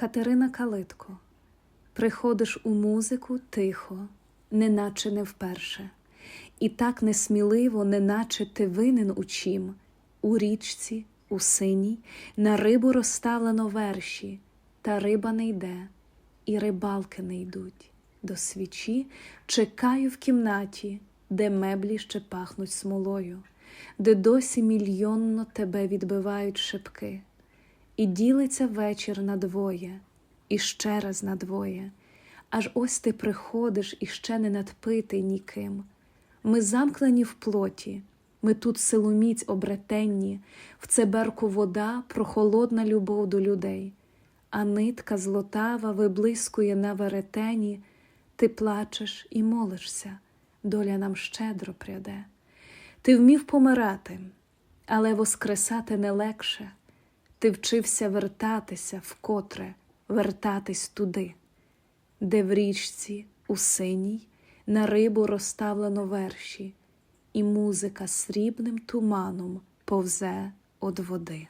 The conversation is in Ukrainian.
Катерина Калитко, приходиш у музику тихо, неначе не вперше, і так несміливо, неначе ти винен у чим, у річці, у синій, на рибу розставлено верші, та риба не йде, і рибалки не йдуть. До свічі чекаю в кімнаті, де меблі ще пахнуть смолою, де досі мільйонно тебе відбивають шепки. І ділиться вечір на двоє, і ще раз на двоє. Аж ось ти приходиш і ще не надпитий ніким. Ми замкнені в плоті, ми тут силоміць обретенні, в цеберку вода, прохолодна любов до людей, а нитка злотава виблискує на веретені, ти плачеш і молишся, доля нам щедро пряде. Ти вмів помирати, але воскресати не легше. Ти вчився вертатися вкотре, вертатись туди, де в річці у синій на рибу розставлено верші, і музика срібним туманом повзе од води.